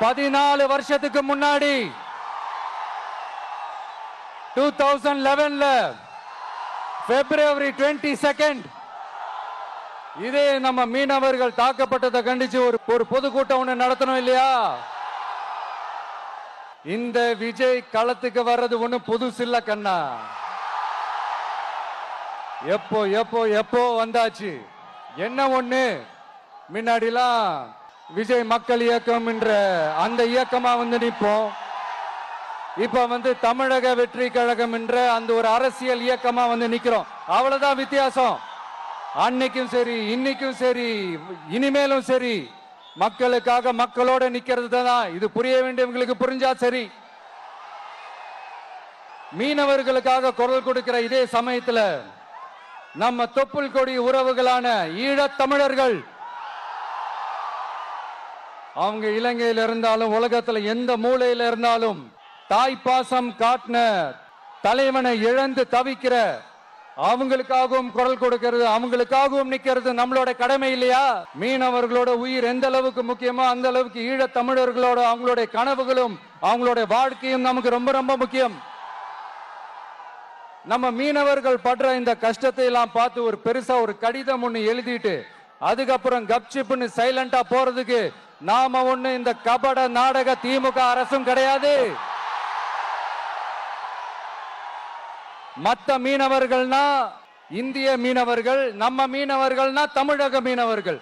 பதினாலு வருஷத்துக்கு முன்னாடி டூ தௌசண்ட் லெவன்ல பிப்ரவரி டுவெண்ட்டி செகண்ட் இதே நம்ம மீனவர்கள் தாக்கப்பட்டதை கண்டிச்சு ஒரு ஒரு பொதுக்கூட்டம் ஒன்று நடத்தணும் இல்லையா? இந்த விஜய் களத்துக்கு வர்றது ஒண்ணு புதுசு இல்ல கண்ணா. எப்போ எப்போ எப்போ வந்தாச்சு? என்ன ஒண்ணு? முன்னாடிலாம் விஜய் மக்கள் இயக்கம் என்ற அந்த இயக்கமா வந்து நிற்போம். இப்ப வந்து தமிழக வெற்றி கழகம் என்ற அந்த ஒரு அரசியல் இயக்கமா வந்து நிக்கிறோம். அவ்வளவுதான் வித்தியாசம். அன்னைக்கும் சரி இன்னைக்கும் சரி இனிமேலும் சரி மக்களுக்காக மக்களோட நிக்கிறது தான்? இது புரிய வேண்டியவங்களுக்கு புரிஞ்சா சரி. மீனவர்களுக்காக குரல் கொடுக்கிற இதே சமயத்துல நம்ம தொப்புள் கொடி உறவுகளான ஈழத் தமிழர்கள் அவங்க இலங்கையில இருந்தாலும் உலகத்துல எந்த மூலையில இருந்தாலும் தாய் பாசம் காட்டின தலைவனை இழந்து தவிக்கிற அவங்களுக்காகவும் குரல் கொடுக்கிறது அவங்களுக்காகவும் நிக்கிறது நம்மளோட கடமை இல்லையா? மீனவர்களோட உயிர் எந்த அளவுக்கு முக்கியமோ அந்த அளவுக்கு ஈழத் தமிழர்களோட அவங்களுடைய கனவுகளும் அவங்களுடைய வாழ்க்கையும் நமக்கு ரொம்ப ரொம்ப முக்கியம். நம்ம மீனவர்கள் படுற இந்த கஷ்டத்தை எல்லாம் பார்த்து ஒரு பெருசா ஒரு கடிதம் ஒண்ணு எழுதிட்டு அதுக்கப்புறம் கப்சிப்புன்னு சைலண்டா போறதுக்கு நாம ஒண்ணு இந்த கபட நாடக திமுக அரசும் கிடையாது. மத்த மீனவர்கள்னா இந்திய மீனவர்கள் நம்ம மீனவர்கள்னா தமிழக மீனவர்கள்.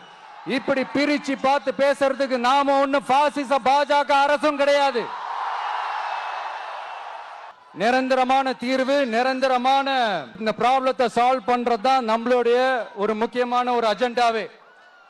இப்படி பிரிச்சு பார்த்து பேசுறதுக்கு நாம ஒண்ணு பாசிச பாஜக அரசும் கிடையாது. நிரந்தரமான தீர்வு நிரந்தரமான இந்த ப்ராப்ளத்தை சால்வ் பண்றது தான் நம்மளுடைய ஒரு முக்கியமான ஒரு அஜெண்டாவே